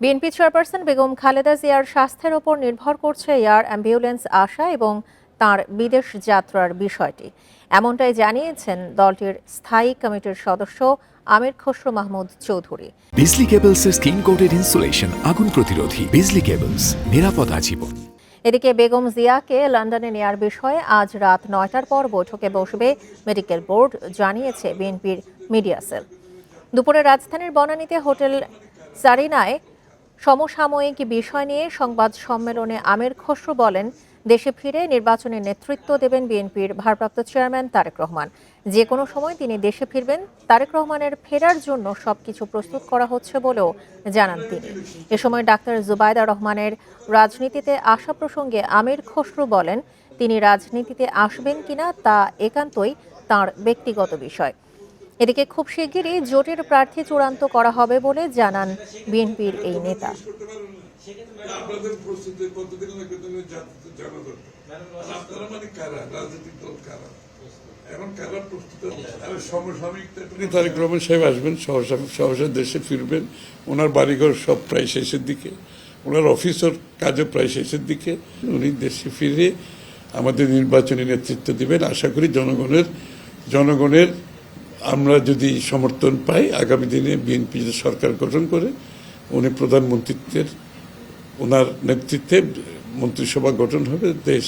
BNP chairperson Begum Khaleda জিয়ার স্বাস্থ্যের ওপর নির্ভর করছে এয়ার অ্যাম্বুলেন্স আসা এবং তার বিদেশ যাত্রার বিষয়টি। এমনটাই জানিয়েছেন দলটির স্থায়ী কমিটির সদস্য আমির খসরু মাহমুদ চৌধুরী। বিজলি কেবলসের স্কিন কোটেড ইনসুলেশন আগুন প্রতিরোধী বিজলি কেবলস নিরাপদ আজীবন। এদিকে বেগম জিয়াকে লন্ডনে নেয়ার বিষয়ে আজ রাত নয়টার পর বৈঠকে বসবে মেডিকেল বোর্ড জানিয়েছে বিএনপির মিডিয়া সেল। দুপুরে রাজধানীর বনানীতে হোটেল সারিনায় সমসাময়িক বিষয় নিয়ে সংবাদ সম্মেলনে আমির খসরু বলেন, দেশে ফিরে নির্বাচনে নেতৃত্ব দেবেন বিএনপির ভারপ্রাপ্ত চেয়ারম্যান তারেক রহমান। যে কোনো সময় তিনি দেশে ফিরবেন, তারেক রহমানের ফেরার জন্য সবকিছু প্রস্তুত করা হচ্ছে বলেও জানান তিনি। এ সময় ডাক্তার জুবাইদা রহমানের রাজনীতিতে আসা প্রসঙ্গে আমির খসরু বলেন, তিনি রাজনীতিতে আসবেন কিনা তা একান্তই তার ব্যক্তিগত বিষয়। এদিকে খুব শিগগিরই জোটের প্রার্থী চূড়ান্ত করা হবে বলে জানান বিএনপির এই নেতা। মানে তারেক রহমান সাহেব আসবেন সহসা দেশে ফিরবেন। ওনার বাড়িঘর সব প্রায় শেষের দিকে। ওনার অফিসের কাজও প্রায় শেষের দিকে। উনি দেশে ফিরে আমাদের নির্বাচনী নেতৃত্ব দিবেন। আশা করি জনগণের জনগণের আমরা যদি সমর্থন পাই, আগামী দিনে বিএনপি সরকার গঠন করে, উনি প্রধানমন্ত্রীত্বের, ওনার নেতৃত্বে মন্ত্রিসভা গঠন হবে দেশ